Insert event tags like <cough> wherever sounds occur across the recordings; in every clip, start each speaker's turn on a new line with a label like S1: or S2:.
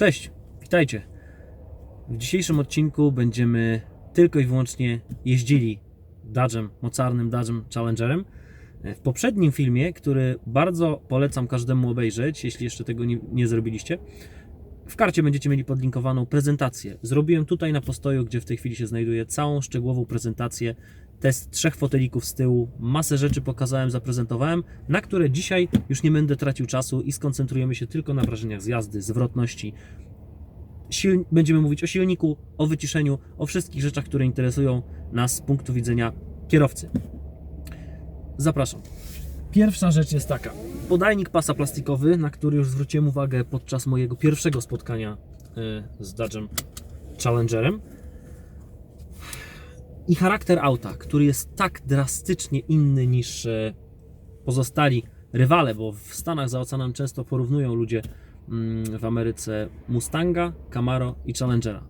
S1: Cześć, witajcie. W dzisiejszym odcinku będziemy tylko i wyłącznie jeździli Dodge'em, mocarnym Dodge'em Challengerem. W poprzednim filmie, który bardzo polecam każdemu obejrzeć, jeśli jeszcze tego nie, nie zrobiliście, w karcie będziecie mieli podlinkowaną prezentację. Zrobiłem tutaj na postoju, gdzie w tej chwili się znajduję, całą szczegółową prezentację, test trzech fotelików z tyłu, masę rzeczy pokazałem, zaprezentowałem, na które dzisiaj już nie będę tracił czasu i skoncentrujemy się tylko na wrażeniach z jazdy, zwrotności. Będziemy mówić o silniku, o wyciszeniu, o wszystkich rzeczach, które interesują nas z punktu widzenia kierowcy. Zapraszam. Pierwsza rzecz jest taka. Podajnik pasa plastikowy, na który już zwróciłem uwagę podczas mojego pierwszego spotkania y, z Dodge'em Challengerem. I charakter auta, który jest tak drastycznie inny niż e, pozostali rywale, bo w Stanach za oceanem często porównują ludzie mm, w Ameryce Mustanga, Camaro i Challengera.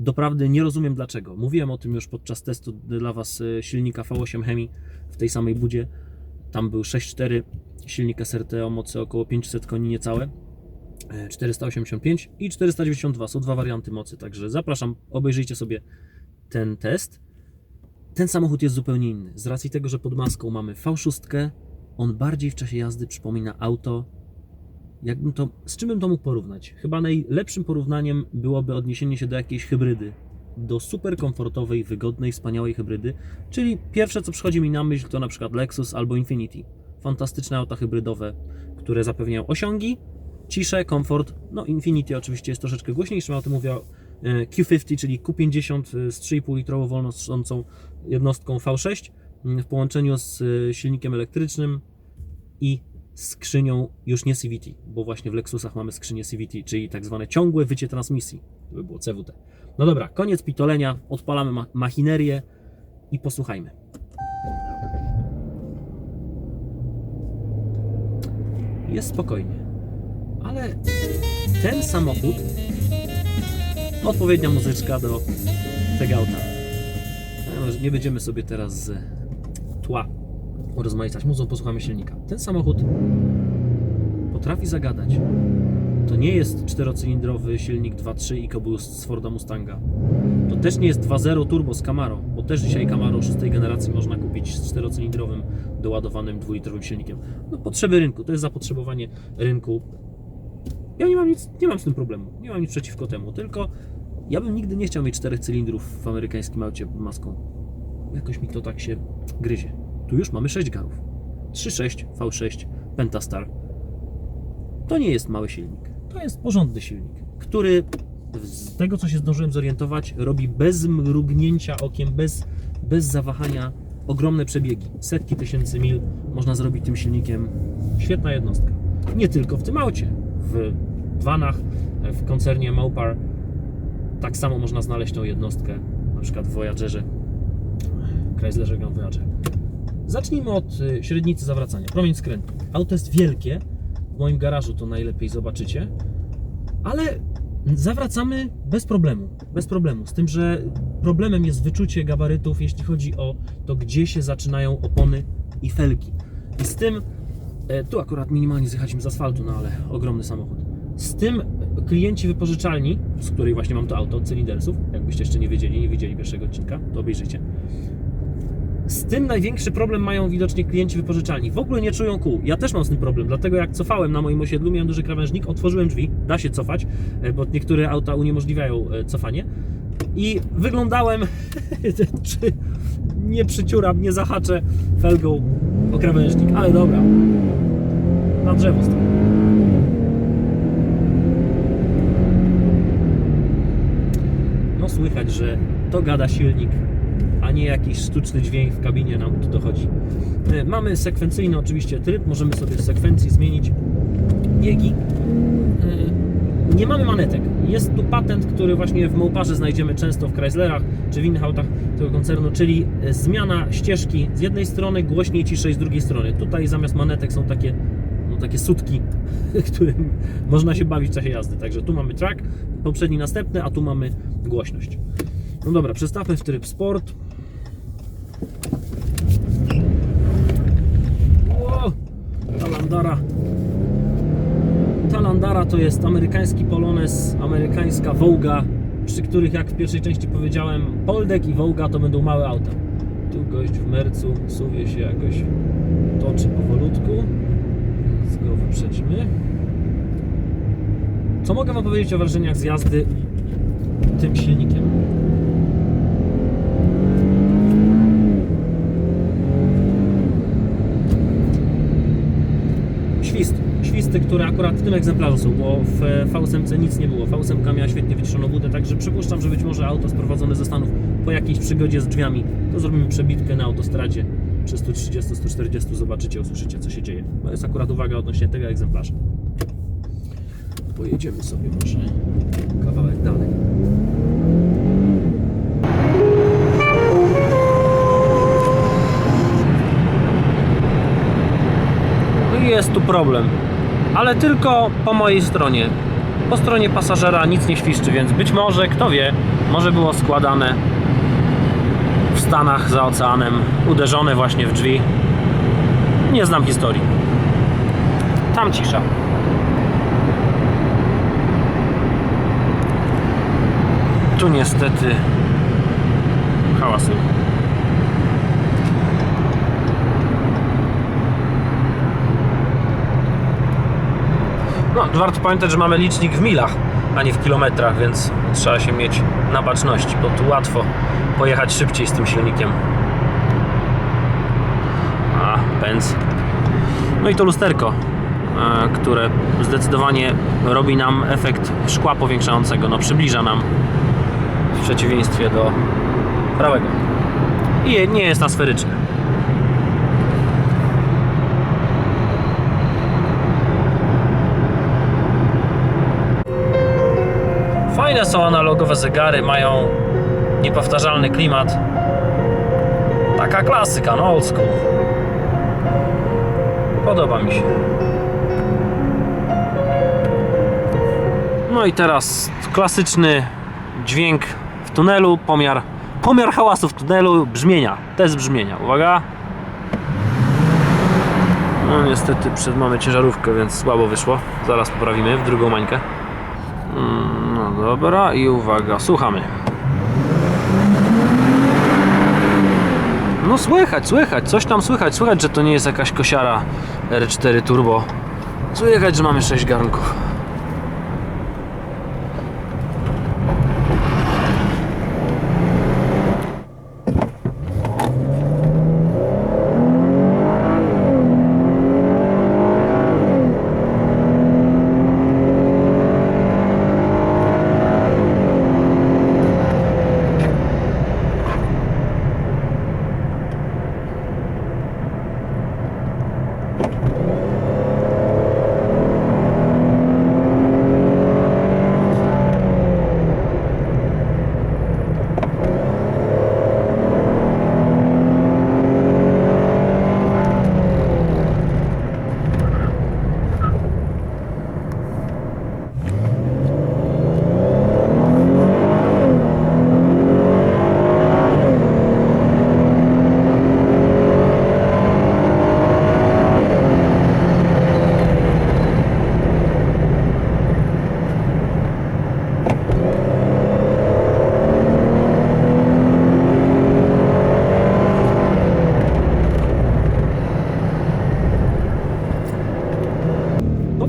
S1: Doprawdy nie rozumiem dlaczego. Mówiłem o tym już podczas testu dla Was e, silnika V8 Hemi w tej samej budzie. Tam był 6.4 silnik SRT o mocy około 500 koni niecałe. e, 485 i 492 są dwa warianty mocy, także zapraszam, obejrzyjcie sobie ten test. Ten samochód jest zupełnie inny. Z racji tego, że pod maską mamy V6, on bardziej w czasie jazdy przypomina auto. Jakbym to, z czym bym to mógł porównać? Chyba najlepszym porównaniem byłoby odniesienie się do jakiejś hybrydy. Do super komfortowej, wygodnej, wspaniałej hybrydy. Czyli pierwsze, co przychodzi mi na myśl, to na przykład Lexus albo Infiniti. Fantastyczne auta hybrydowe, które zapewniają osiągi, ciszę, komfort. No, Infiniti oczywiście jest troszeczkę głośniejszym autem. Mówię o e, Q50, czyli Q50 z 3,5 litrową wolno strzącą jednostką V6 mm, w połączeniu z y, silnikiem elektrycznym i skrzynią już nie CVT, bo właśnie w Lexusach mamy skrzynię CVT, czyli tak zwane ciągłe wycie transmisji, by było CWT. No dobra, koniec pitolenia, odpalamy ma machinerię i posłuchajmy. Jest spokojnie, ale ten samochód, odpowiednia muzyczka do tego auta. No, Nie będziemy sobie teraz tła rozmaicać muzą, posłuchamy silnika. Ten samochód potrafi zagadać. To nie jest czterocylindrowy silnik 2.3 EcoBoost z Forda Mustanga. To też nie jest 2.0 turbo z Camaro, bo też dzisiaj Camaro szóstej generacji można kupić z czterocylindrowym doładowanym dwulitrowym silnikiem. No potrzeby rynku, to jest zapotrzebowanie rynku. Ja nie mam nic, nie mam z tym problemu, nie mam nic przeciwko temu, tylko ja bym nigdy nie chciał mieć czterech cylindrów w amerykańskim aucie maską. Jakoś mi to tak się gryzie. Tu już mamy 6 garów. 3.6 V6 Pentastar. To nie jest mały silnik. To jest porządny silnik, który z tego co się zdążyłem zorientować, robi bez mrugnięcia okiem, bez, bez zawahania ogromne przebiegi. Setki tysięcy mil można zrobić tym silnikiem. Świetna jednostka. Nie tylko w tym aucie. W vanach, w koncernie Mopar tak samo można znaleźć tą jednostkę, na przykład w Voyagerze, Chryslerze Grand Voyager. Zacznijmy od y, średnicy zawracania, promień skrętu. Auto jest wielkie, w moim garażu to najlepiej zobaczycie, ale zawracamy bez problemu, bez problemu, z tym, że problemem jest wyczucie gabarytów, jeśli chodzi o to, gdzie się zaczynają opony i felgi. I z tym, e, tu akurat minimalnie zjechaliśmy z asfaltu, no ale ogromny samochód. Z tym klienci wypożyczalni, z której właśnie mam to auto, Cylindersów, jakbyście jeszcze nie wiedzieli, nie widzieli pierwszego odcinka, to obejrzyjcie. Z tym największy problem mają widocznie klienci wypożyczalni. W ogóle nie czują kół. Ja też mam z tym problem, dlatego jak cofałem na moim osiedlu, miałem duży krawężnik, otworzyłem drzwi, da się cofać, e, bo niektóre auta uniemożliwiają e, cofanie. I wyglądałem, <laughs> czy nie przyciuram, nie zahaczę felgą o krawężnik, ale dobra. Na drzewo stoi. No słychać, że to gada silnik, nie jakiś sztuczny dźwięk w kabinie nam tu dochodzi. E, Mamy sekwencyjny oczywiście tryb, możemy sobie w sekwencji zmienić biegi. E, Nie mamy manetek. Jest tu patent, który właśnie w Moparze znajdziemy często w Chryslerach czy w innych autach tego koncernu, czyli e, zmiana ścieżki z jednej strony, głośniej, ciszej z drugiej strony. Tutaj zamiast manetek są takie no, takie sutki, <laughs> którym można się bawić w czasie jazdy. Także tu mamy track, poprzedni następny, a tu mamy głośność. No dobra, przestawmy w tryb sport. Ło, ta landara. Ta landara to jest amerykański Polones, amerykańska Voga, przy których jak w pierwszej części powiedziałem, Poldek i Voga to będą małe auta. Tu gość w mercu suwie się jakoś toczy powolutku, więc go wyprzedzimy. Co mogę Wam powiedzieć o wrażeniach z jazdy tym silnikiem? Świst. Świsty, które akurat w tym egzemplarzu są, bo w V8 nic nie było. V8 miała świetnie wyciszoną budę, także przypuszczam, że być może auto sprowadzone ze Stanów po jakiejś przygodzie z drzwiami, to zrobimy przebitkę na autostradzie przy 130-140, zobaczycie, usłyszycie co się dzieje. To jest akurat uwaga odnośnie tego egzemplarza. Pojedziemy sobie może kawałek dalej. Jest tu problem. Ale tylko po mojej stronie. Po stronie pasażera nic nie świszczy, więc być może, kto wie, może było składane w Stanach za oceanem, uderzone właśnie w drzwi. Nie znam historii. Tam cisza. Tu niestety hałasy. No, warto pamiętać, że mamy licznik w milach, a nie w kilometrach, więc trzeba się mieć na baczności, bo tu łatwo pojechać szybciej z tym silnikiem. A, pędz. No i to lusterko, e, które zdecydowanie robi nam efekt szkła powiększającego, no przybliża nam w przeciwieństwie do prawego. I nie jest asferyczne. Fajne są analogowe zegary, mają niepowtarzalny klimat. Taka klasyka, no old school. Podoba mi się. No i teraz klasyczny dźwięk w tunelu, pomiar, pomiar hałasu w tunelu, brzmienia, test brzmienia. Uwaga. No niestety przed mamy ciężarówkę, więc słabo wyszło. Zaraz poprawimy w drugą mańkę. Mm, No dobra i uwaga, słuchamy. No słychać, słychać, coś tam słychać, słychać, że to nie jest jakaś kosiara R4 Turbo. Słychać, że mamy 6 garnków.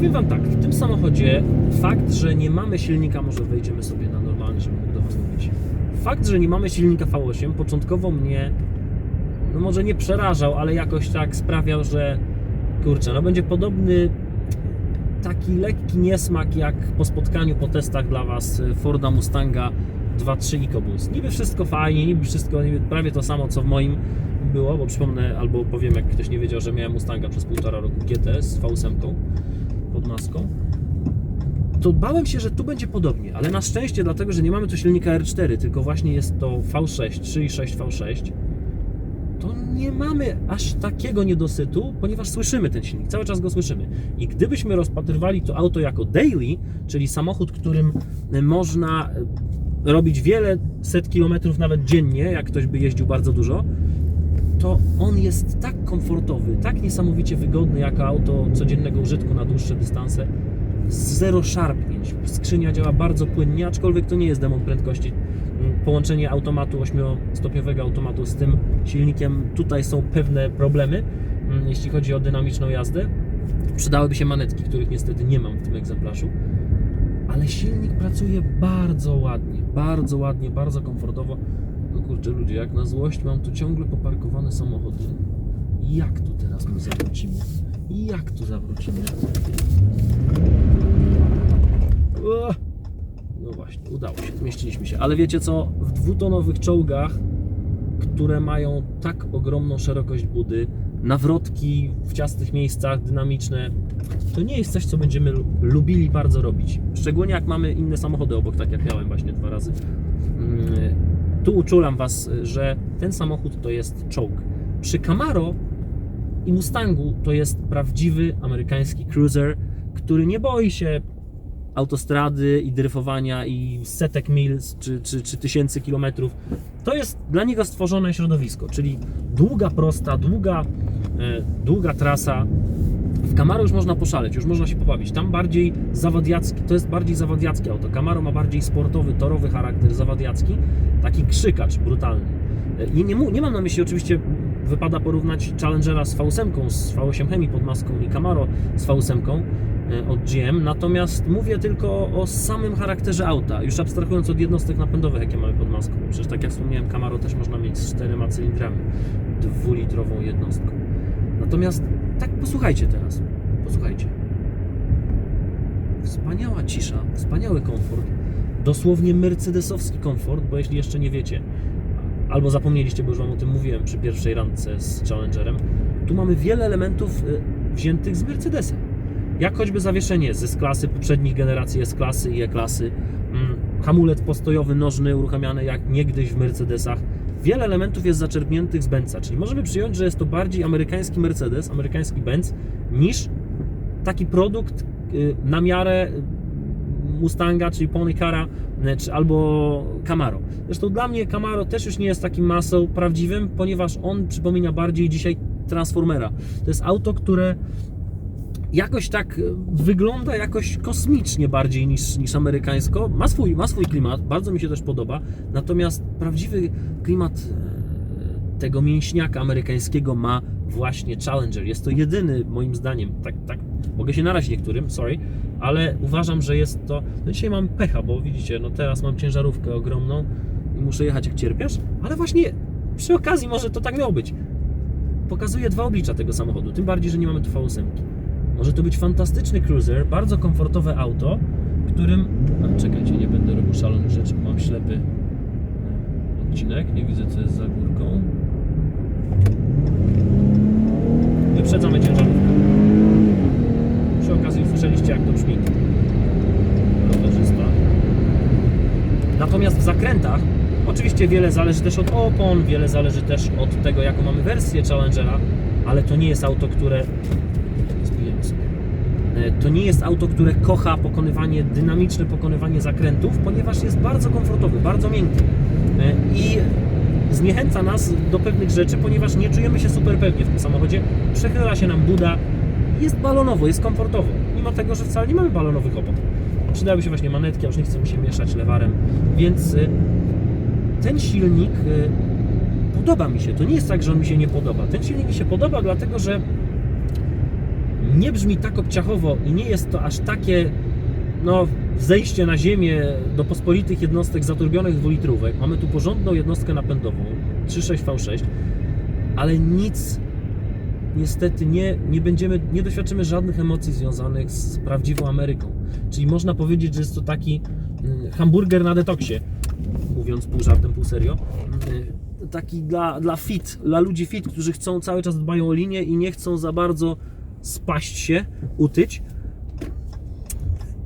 S1: Powiem Wam tak, w tym samochodzie fakt, że nie mamy silnika, może wejdziemy sobie na normalny, żeby mógł do Was mówić. Fakt, że nie mamy silnika V8 początkowo mnie, no może nie przerażał, ale jakoś tak sprawiał, że kurczę, no będzie podobny taki lekki niesmak jak po spotkaniu, po testach dla Was Forda Mustanga 2.3 EcoBoost. Niby wszystko fajnie, niby wszystko, niby prawie to samo co w moim było, bo przypomnę, albo powiem jak ktoś nie wiedział, że miałem Mustanga przez półtora roku GT z V8 pod maską, to bałem się, że tu będzie podobnie, ale na szczęście dlatego, że nie mamy tu silnika R4, tylko właśnie jest to V6, 3.6 V6, to nie mamy aż takiego niedosytu, ponieważ słyszymy ten silnik, cały czas go słyszymy. I gdybyśmy rozpatrywali to auto jako daily, czyli samochód, którym można e, robić wiele set kilometrów nawet dziennie, jak ktoś by jeździł bardzo dużo, to on jest tak komfortowy, tak niesamowicie wygodny jako auto codziennego użytku na dłuższe dystanse, zero szarpnięć. Skrzynia działa bardzo płynnie, aczkolwiek to nie jest demon prędkości. Mm, Połączenie automatu 8-stopniowego automatu z tym silnikiem, tutaj są pewne problemy, mm, jeśli chodzi o dynamiczną jazdę. Przydałyby się manetki, których niestety nie mam w tym egzemplarzu. Ale silnik pracuje bardzo ładnie, bardzo ładnie, bardzo komfortowo. No kurczę ludzie, jak na złość mam tu ciągle poparkowane samochody. Jak tu teraz my zawrócimy? Jak tu zawrócimy? O! No właśnie, udało się, zmieściliśmy się. Ale wiecie co? W dwutonowych czołgach, które mają tak ogromną szerokość budy, nawrotki w ciasnych miejscach, dynamiczne, to nie jest coś, co będziemy lu- lubili bardzo robić. Szczególnie jak mamy inne samochody obok, tak jak miałem właśnie dwa razy. Mm, Tu uczulam Was, że ten samochód to jest czołg. Przy Camaro i Mustangu to jest prawdziwy amerykański cruiser, który nie boi się autostrady i dryfowania i setek mil czy, czy, czy tysięcy kilometrów. To jest dla niego stworzone środowisko, czyli długa, prosta, długa, e, długa trasa. W Camaro już można poszaleć, już można się pobawić. Tam bardziej zawadiacki, to jest bardziej zawadiackie auto. Camaro ma bardziej sportowy, torowy charakter, zawadiacki, taki krzykacz brutalny. E, Nie, nie, nie mam na myśli oczywiście, wypada porównać Challengera z V8, z V8 Hemi pod maską i Camaro z V8 e, od GM, natomiast mówię tylko o samym charakterze auta, już abstrahując od jednostek napędowych, jakie mamy pod maską. Przecież tak jak wspomniałem, Camaro też można mieć z czterema cylindrami, dwulitrową jednostką. Natomiast tak posłuchajcie teraz, posłuchajcie. Wspaniała cisza, wspaniały komfort, dosłownie mercedesowski komfort, bo jeśli jeszcze nie wiecie, albo zapomnieliście, bo już Wam o tym mówiłem przy pierwszej randce z Challengerem, tu mamy wiele elementów y, wziętych z Mercedesa. Jak choćby zawieszenie ze S-klasy, poprzednich generacji S-klasy i E-klasy, mm, hamulec postojowy, nożny, uruchamiany jak niegdyś w Mercedesach. Wiele elementów jest zaczerpniętych z Benza, czyli możemy przyjąć, że jest to bardziej amerykański Mercedes, amerykański Benz, niż taki produkt y, na miarę Mustanga, czyli Pony Cara, y, czy albo Camaro. Zresztą dla mnie Camaro też już nie jest takim masą prawdziwym, ponieważ on przypomina bardziej dzisiaj Transformera. To jest auto, które jakoś tak y, wygląda jakoś kosmicznie bardziej niż, niż amerykańsko. Ma swój, ma swój klimat, bardzo mi się też podoba. Natomiast prawdziwy klimat e, tego mięśniaka amerykańskiego ma właśnie Challenger. Jest to jedyny, moim zdaniem, tak, tak mogę się narazić niektórym, sorry, ale uważam, że jest to. No dzisiaj mam pecha, bo widzicie, no teraz mam ciężarówkę ogromną i muszę jechać jak cierpiesz, ale właśnie przy okazji może to tak miało być. Pokazuje dwa oblicza tego samochodu, tym bardziej, że nie mamy tu V8. Może to być fantastyczny cruiser, bardzo komfortowe auto, którym. A, czekajcie, nie będę robił szalonych rzeczy, mam ślepy e, odcinek. Nie widzę, co jest za górką. Wyprzedzamy ciężarówkę. Przy okazji usłyszeliście, jak to brzmi. Rowerzysta. Natomiast w zakrętach, oczywiście wiele zależy też od opon, wiele zależy też od tego, jaką mamy wersję Challengera, ale to nie jest auto, które To nie jest auto, które kocha pokonywanie, dynamiczne pokonywanie zakrętów, ponieważ jest bardzo komfortowy, bardzo miękki. E, I zniechęca nas do pewnych rzeczy, ponieważ nie czujemy się super pewnie w tym samochodzie. Przechyla się nam buda, jest balonowo, jest komfortowo, mimo tego, że wcale nie mamy balonowych opon. Przydały się właśnie manetki, a już nie chcemy się mieszać lewarem, więc e, ten silnik e, podoba mi się. To nie jest tak, że on mi się nie podoba. Ten silnik mi się podoba, dlatego że nie brzmi tak obciachowo i nie jest to aż takie no, zejście na ziemię do pospolitych jednostek zaturbionych dwulitrówek. Mamy tu porządną jednostkę napędową 3.6 V6, ale nic niestety nie, nie będziemy, nie doświadczymy żadnych emocji związanych z prawdziwą Ameryką. Czyli można powiedzieć, że jest to taki mm, hamburger na detoksie, mówiąc pół żartem, pół serio. Mm, Taki dla, dla fit, dla ludzi fit, którzy chcą cały czas dbają o linię i nie chcą za bardzo spaść się, utyć.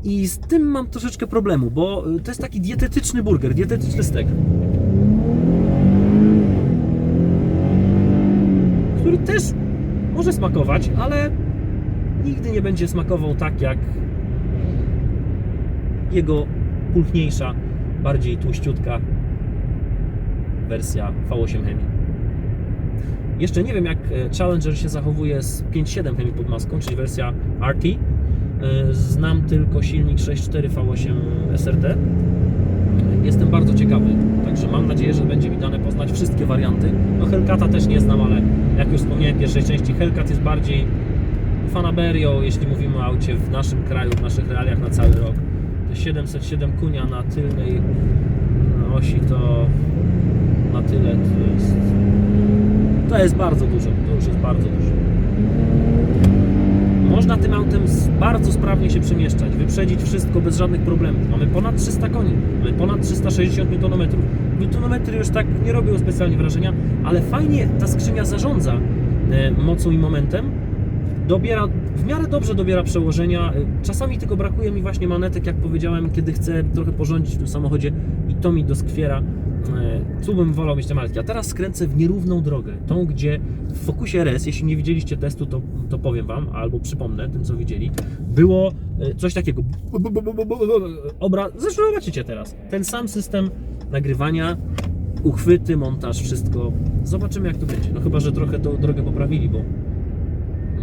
S1: I z tym mam troszeczkę problemu, bo y, to jest taki dietetyczny burger, dietetyczny stek. Który też może smakować, ale nigdy nie będzie smakował tak jak jego pulchniejsza, bardziej tłuściutka wersja V8 Hemi. Jeszcze nie wiem, jak e, Challenger się zachowuje z 5.7 Hemi pod maską, czyli wersja RT. E, Znam tylko silnik 6.4 V8 SRT. Jestem bardzo ciekawy, także mam nadzieję, że będzie mi dane poznać wszystkie warianty. No Hellcata też nie znam, ale jak już wspomniałem w pierwszej części, Hellcat jest bardziej fanaberio, jeśli mówimy o aucie w naszym kraju, w naszych realiach na cały rok. Te 707 kunia na tylnej osi to na tyle to jest, to jest bardzo dużo, to już jest bardzo dużo. Można tym autem bardzo sprawnie się przemieszczać, wyprzedzić wszystko bez żadnych problemów. Mamy ponad 300 koni, mamy ponad 360 Nm. Newtonometry już tak nie robią specjalnie wrażenia, ale fajnie ta skrzynia zarządza e, mocą i momentem. Dobiera, w miarę dobrze dobiera przełożenia. E, Czasami tylko brakuje mi właśnie manetek, jak powiedziałem, kiedy chcę trochę porządzić w tym samochodzie i to mi doskwiera. E, Tu bym wolał mieć te malki. A teraz skręcę w nierówną drogę. Tą, gdzie w Focusie RS, jeśli nie widzieliście testu, to, to powiem Wam, albo przypomnę tym, co widzieli, było e, coś takiego. Obraz. Zresztą zobaczycie teraz. Ten sam system nagrywania, uchwyty, montaż, wszystko. Zobaczymy, jak to będzie. No chyba, że trochę tą drogę poprawili, bo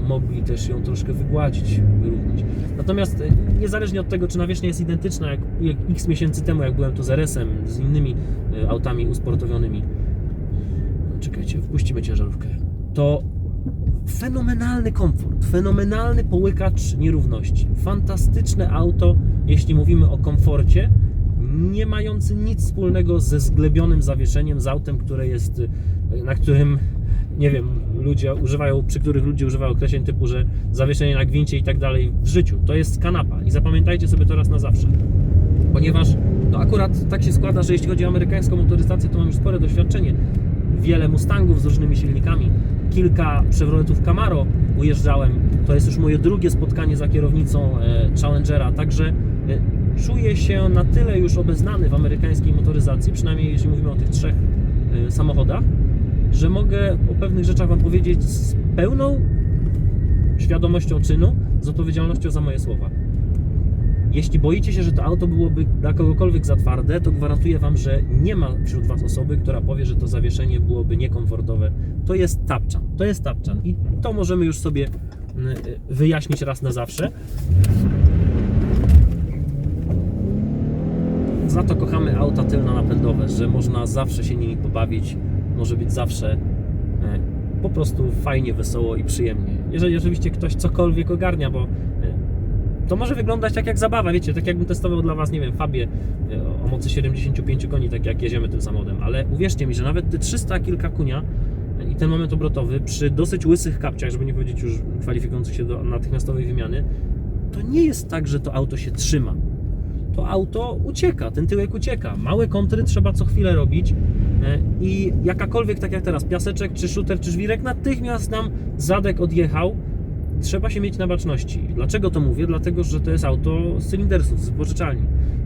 S1: mogli też ją troszkę wygładzić, wyrównać. Natomiast e, niezależnie od tego, czy nawierzchnia jest identyczna, jak, jak x miesięcy temu, jak byłem tu z RS-em, z innymi e, autami usportowionymi, czekajcie, wpuścimy ciężarówkę, to fenomenalny komfort, fenomenalny połykacz nierówności, fantastyczne auto, jeśli mówimy o komforcie, nie mający nic wspólnego ze zglebionym zawieszeniem, z autem, które jest, e, na którym nie wiem, ludzie używają, przy których ludzie używają określeń typu, że zawieszenie na gwincie i tak dalej w życiu. To jest kanapa i zapamiętajcie sobie to raz na zawsze. Ponieważ no akurat tak się składa, że jeśli chodzi o amerykańską motoryzację, to mam już spore doświadczenie. Wiele Mustangów z różnymi silnikami, kilka Chevroletów Camaro ujeżdżałem. To jest już moje drugie spotkanie za kierownicą e, Challengera, także e, czuję się na tyle już obeznany w amerykańskiej motoryzacji, przynajmniej jeśli mówimy o tych trzech e, samochodach, że mogę o pewnych rzeczach Wam powiedzieć z pełną świadomością czynu, z odpowiedzialnością za moje słowa. Jeśli boicie się, że to auto byłoby dla kogokolwiek za twarde, to gwarantuję Wam, że nie ma wśród Was osoby, która powie, że to zawieszenie byłoby niekomfortowe. To jest tapczan. To jest tapczan. I to możemy już sobie mm, wyjaśnić raz na zawsze. Za to kochamy auta tylno-napędowe, że można zawsze się nimi pobawić, może być zawsze e, po prostu fajnie, wesoło i przyjemnie. Jeżeli oczywiście ktoś cokolwiek ogarnia, bo e, to może wyglądać tak jak zabawa, wiecie, tak jakbym testował dla Was, nie wiem, Fabię e, o mocy 75 koni, tak jak jedziemy tym samochodem, ale uwierzcie mi, że nawet te 300 kilka kunia i ten moment obrotowy przy dosyć łysych kapciach, żeby nie powiedzieć już kwalifikujących się do natychmiastowej wymiany, to nie jest tak, że to auto się trzyma to auto ucieka, ten tyłek ucieka. Małe kontry trzeba co chwilę robić i jakakolwiek, tak jak teraz, piaseczek, czy shooter, czy żwirek, natychmiast nam zadek odjechał. Trzeba się mieć na baczności. Dlaczego to mówię? Dlatego, że to jest auto z cylindersów, z wypożyczalni.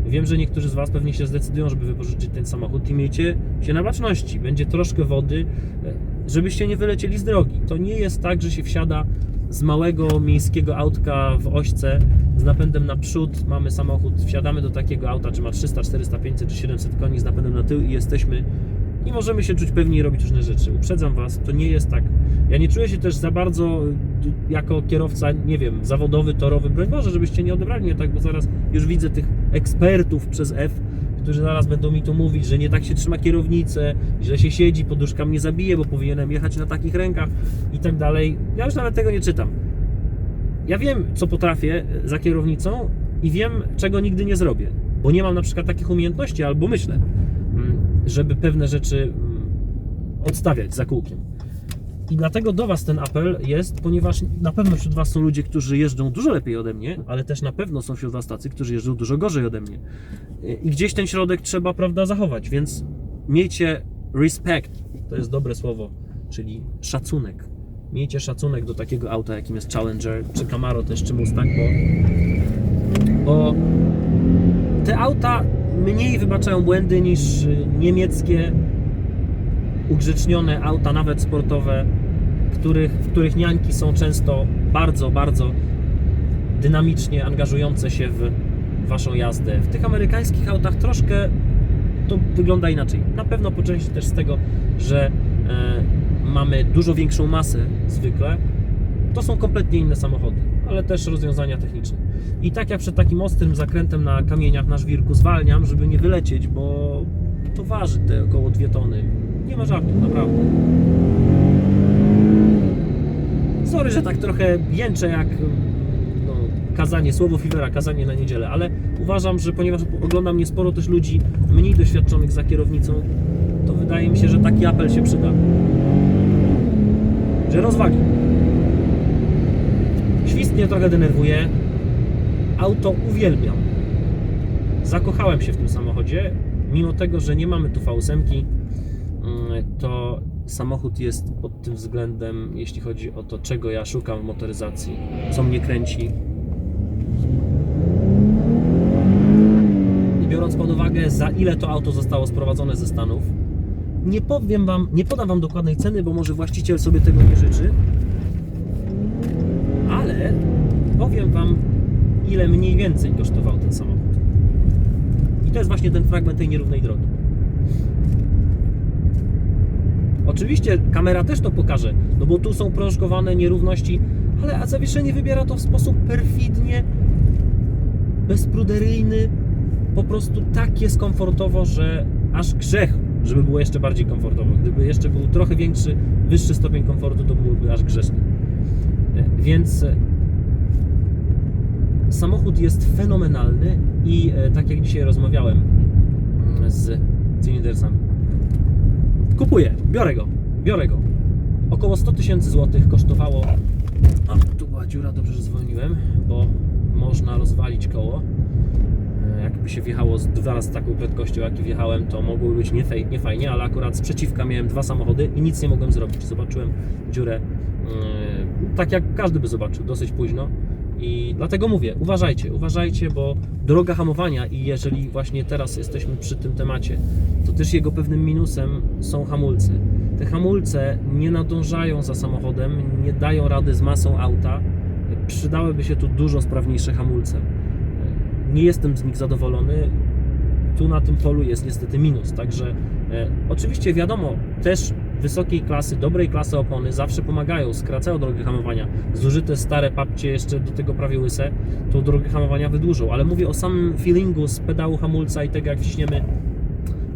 S1: Wiem, że niektórzy z Was pewnie się zdecydują, żeby wypożyczyć ten samochód i miejcie się na baczności. Będzie troszkę wody, e, żebyście nie wylecieli z drogi. To nie jest tak, że się wsiada z małego miejskiego autka w ośce z napędem na przód, mamy samochód, wsiadamy do takiego auta, czy ma 300, 400, 500 czy 700 koni z napędem na tył i jesteśmy i możemy się czuć pewni i robić różne rzeczy. Uprzedzam Was, to nie jest tak. Ja nie czuję się też za bardzo y, jako kierowca, nie wiem, zawodowy, torowy, broń Boże, żebyście nie odebrali mnie tak, bo zaraz już widzę tych ekspertów przez F, którzy zaraz będą mi tu mówić, że nie tak się trzyma kierownicę, źle się siedzi, poduszka mnie zabije, bo powinienem jechać na takich rękach i tak dalej. Ja już nawet tego nie czytam. Ja wiem, co potrafię za kierownicą i wiem, czego nigdy nie zrobię, bo nie mam na przykład takich umiejętności, albo myślę, żeby pewne rzeczy mm, odstawiać za kółkiem. I dlatego do Was ten apel jest, ponieważ na pewno wśród Was są ludzie, którzy jeżdżą dużo lepiej ode mnie, ale też na pewno są wśród Was tacy, którzy jeżdżą dużo gorzej ode mnie. I gdzieś ten środek trzeba, prawda, zachować, więc miejcie respect, to jest dobre słowo, czyli szacunek. Miejcie szacunek do takiego auta, jakim jest Challenger, czy Camaro też, czy Mustang, bo, bo te auta mniej wybaczają błędy niż y, niemieckie ugrzecznione auta, nawet sportowe, których, w których niańki są często bardzo, bardzo dynamicznie angażujące się w waszą jazdę. W tych amerykańskich autach troszkę to wygląda inaczej. Na pewno po części też z tego, że e, mamy dużo większą masę zwykle. To są kompletnie inne samochody. ale też rozwiązania techniczne. I tak jak przed takim ostrym zakrętem na kamieniach na żwirku zwalniam, żeby nie wylecieć, bo to waży te około 2 tony. Nie ma żartu, naprawdę. Sorry, że tak trochę jęczę jak no, kazanie, słowo Fivera, kazanie na niedzielę, ale uważam, że ponieważ ogląda mnie sporo też ludzi mniej doświadczonych za kierownicą, to wydaje mi się, że taki apel się przyda. Że rozwagi. Świst mnie trochę denerwuje. Auto uwielbiam. Zakochałem się w tym samochodzie. Mimo tego, że nie mamy tu V8, mm, to samochód jest pod tym względem, jeśli chodzi o to, czego ja szukam w motoryzacji, co mnie kręci. I biorąc pod uwagę, za ile to auto zostało sprowadzone ze Stanów, nie powiem wam, nie podam wam dokładnej ceny, bo może właściciel sobie tego nie życzy, ale powiem wam, ile mniej więcej kosztował ten samochód. I to jest właśnie ten fragment tej nierównej drogi. Oczywiście kamera też to pokaże, no bo tu są prążkowane nierówności, ale a zawieszenie wybiera to w sposób perfidnie, bezpruderyjny, po prostu tak jest komfortowo, że aż grzech, żeby było jeszcze bardziej komfortowo. Gdyby jeszcze był trochę większy, wyższy stopień komfortu, to byłoby aż grzeszne. E, Więc e, samochód jest fenomenalny i e, tak jak dzisiaj rozmawiałem mm, z cylindersami, kupuję, biorę go, biorę go. Około 100 tysięcy złotych kosztowało. A, tu była dziura, dobrze, że zwolniłem, bo można rozwalić koło. E, Jakby się wjechało z dwa razy taką prędkością, jak wjechałem, to mogłoby być nie, fej, nie fajnie, ale akurat z przeciwka miałem dwa samochody i nic nie mogłem zrobić. Zobaczyłem dziurę, yy, tak jak każdy by zobaczył, dosyć późno. I dlatego mówię, uważajcie, uważajcie, bo droga hamowania i jeżeli właśnie teraz jesteśmy przy tym temacie, to też jego pewnym minusem są hamulce. Te hamulce nie nadążają za samochodem, nie dają rady z masą auta. Przydałyby się tu dużo sprawniejsze hamulce. Nie jestem z nich zadowolony. Tu na tym polu jest niestety minus. Także e, oczywiście wiadomo, też wysokiej klasy, dobrej klasy opony zawsze pomagają, skracają drogę hamowania. Zużyte stare papcie, jeszcze do tego prawie łyse, tą drogę hamowania wydłużą. Ale mówię o samym feelingu z pedału hamulca i tego jak wciśniemy,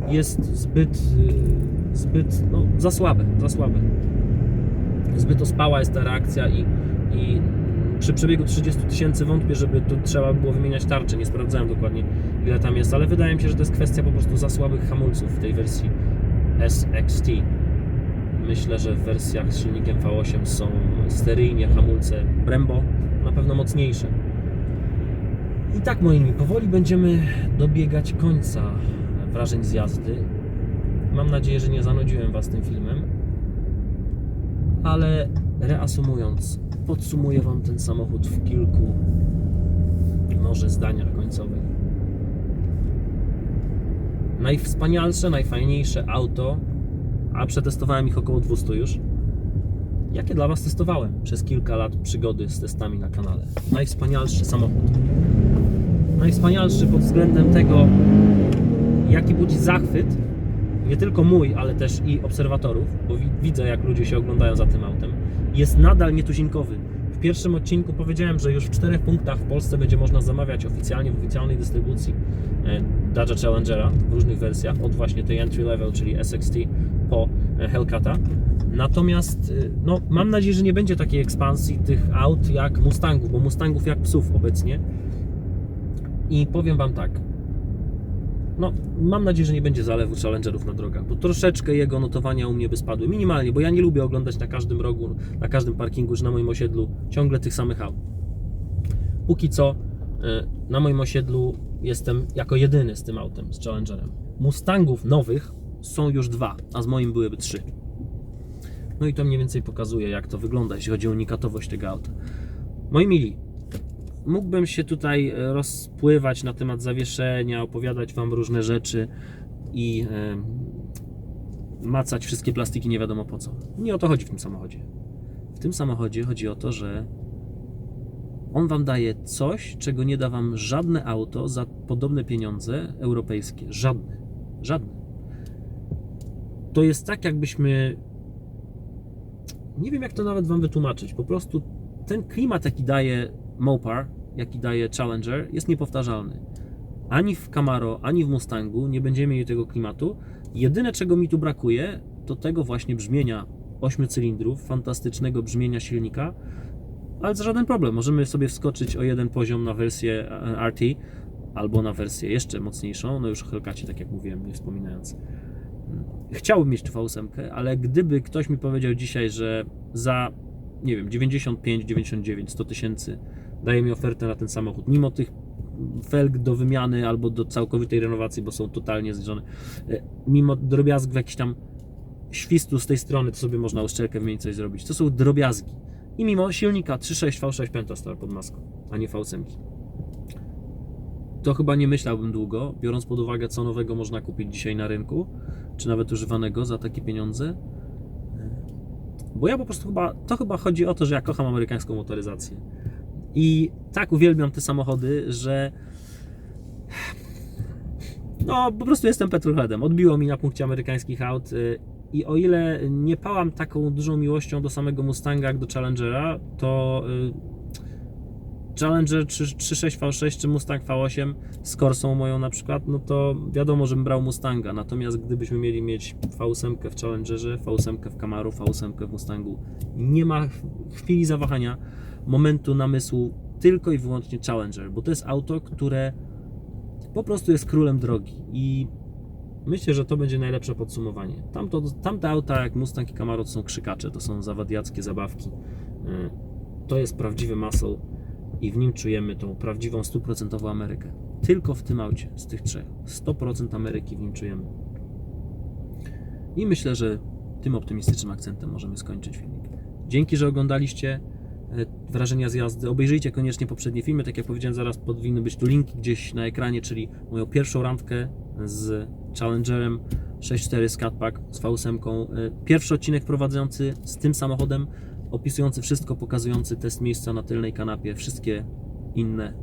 S1: jest zbyt, y, zbyt no, za słabe, za słabe. Zbyt ospała jest ta reakcja i, i przy przebiegu 30 tysięcy wątpię, żeby tu trzeba było wymieniać tarczę. Nie sprawdzałem dokładnie ile tam jest, ale wydaje mi się, że to jest kwestia po prostu za słabych hamulców w tej wersji SXT. Myślę, że w wersjach z silnikiem V8 są steryjnie hamulce Brembo na pewno mocniejsze. I tak moi mili, powoli będziemy dobiegać końca wrażeń z jazdy. Mam nadzieję, że nie zanudziłem Was tym filmem. Ale reasumując, podsumuję Wam ten samochód w kilku może zdaniach końcowych. Najwspanialsze, najfajniejsze auto, a przetestowałem ich około 200 już. Jakie dla Was testowałem przez kilka lat przygody z testami na kanale. Najwspanialszy samochód. Najwspanialszy pod względem tego, jaki budzi zachwyt, nie tylko mój, ale też i obserwatorów, bo wi- widzę, jak ludzie się oglądają za tym autem, jest nadal nietuzinkowy. W pierwszym odcinku powiedziałem, że już w czterech punktach w Polsce będzie można zamawiać oficjalnie w oficjalnej dystrybucji e, Dodge Challengera w różnych wersjach, od właśnie tej entry level, czyli SXT po e, Hellcata. Natomiast e, no, mam nadzieję, że nie będzie takiej ekspansji tych aut jak Mustangów, bo Mustangów jak psów obecnie. I powiem Wam tak, no, mam nadzieję, że nie będzie zalewu Challengerów na drogach, bo troszeczkę jego notowania u mnie by spadły. Minimalnie, bo ja nie lubię oglądać na każdym rogu, na każdym parkingu czy na moim osiedlu ciągle tych samych aut. Póki co e, na moim osiedlu jestem jako jedyny z tym autem, z Challengerem. Mustangów nowych są już dwa, a z moim byłyby trzy. No i to mniej więcej pokazuje, jak to wygląda, jeśli chodzi o unikatowość tego auta. Moi mili, mógłbym się tutaj e, rozpływać na temat zawieszenia, opowiadać Wam różne rzeczy i e, macać wszystkie plastiki nie wiadomo po co. Nie o to chodzi w tym samochodzie. W tym samochodzie chodzi o to, że on Wam daje coś, czego nie da Wam żadne auto za podobne pieniądze europejskie. Żadne. Żadne. To jest tak, jakbyśmy. Nie wiem, jak to nawet Wam wytłumaczyć. Po prostu ten klimat, jaki daje Mopar, jaki daje Challenger, jest niepowtarzalny. Ani w Camaro, ani w Mustangu nie będziemy mieli tego klimatu. Jedyne, czego mi tu brakuje, to tego właśnie brzmienia 8 cylindrów, fantastycznego brzmienia silnika, ale to żaden problem. Możemy sobie wskoczyć o jeden poziom na wersję e, RT albo na wersję jeszcze mocniejszą, no już o Hellcacie, tak jak mówiłem, nie wspominając. Chciałbym mieć tu V8, ale gdyby ktoś mi powiedział dzisiaj, że za, nie wiem, 95, 99, 100 tysięcy daje mi ofertę na ten samochód, mimo tych felg do wymiany albo do całkowitej renowacji, bo są totalnie zniżone, e, mimo drobiazgów jakiś tam świstu z tej strony, to sobie można uszczelkę wymienić, coś zrobić. To są drobiazgi. I mimo silnika 3.6 V6 Pentastar pod maską, a nie V8. To chyba nie myślałbym długo, biorąc pod uwagę, co nowego można kupić dzisiaj na rynku, czy nawet używanego za takie pieniądze. Bo ja po prostu chyba, to chyba chodzi o to, że ja kocham amerykańską motoryzację. I tak uwielbiam te samochody, że no po prostu jestem petrolheadem. Odbiło mi na punkcie amerykańskich aut y, i o ile nie pałam taką dużą miłością do samego Mustanga jak do Challengera, to y, Challenger 3.6 V6 czy Mustang V8 z Corsą moją na przykład, no to wiadomo, żebym brał Mustanga. Natomiast gdybyśmy mieli mieć V8 w Challengerze, V8 w Camaro, V8 w Mustangu, nie ma chwili zawahania, momentu namysłu, tylko i wyłącznie Challenger, bo to jest auto, które po prostu jest królem drogi i myślę, że to będzie najlepsze podsumowanie. Tamto, tamte auta jak Mustang i Camaro to są krzykacze, to są zawadiackie zabawki. Yy, To jest prawdziwy muscle i w nim czujemy tą prawdziwą, stuprocentową Amerykę. Tylko w tym aucie, z tych trzech. 100% Ameryki w nim czujemy. I myślę, że tym optymistycznym akcentem możemy skończyć filmik. Dzięki, że oglądaliście e, wrażenia z jazdy. Obejrzyjcie koniecznie poprzednie filmy. Tak jak powiedziałem, zaraz powinny być tu linki gdzieś na ekranie, czyli moją pierwszą randkę z Challengerem 6.4 Scatpack z V8. E, Pierwszy odcinek prowadzący z tym samochodem, opisujący wszystko, pokazujący test miejsca na tylnej kanapie, wszystkie inne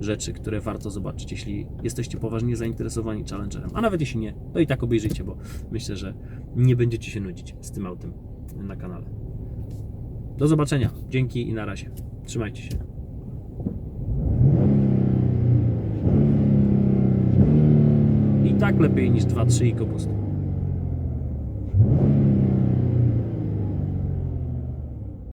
S1: rzeczy, które warto zobaczyć, jeśli jesteście poważnie zainteresowani Challengerem. A nawet jeśli nie, to i tak obejrzyjcie, bo myślę, że nie będziecie się nudzić z tym autem na kanale. Do zobaczenia. Dzięki i na razie. Trzymajcie się. I tak lepiej niż 2-3 i po prostu.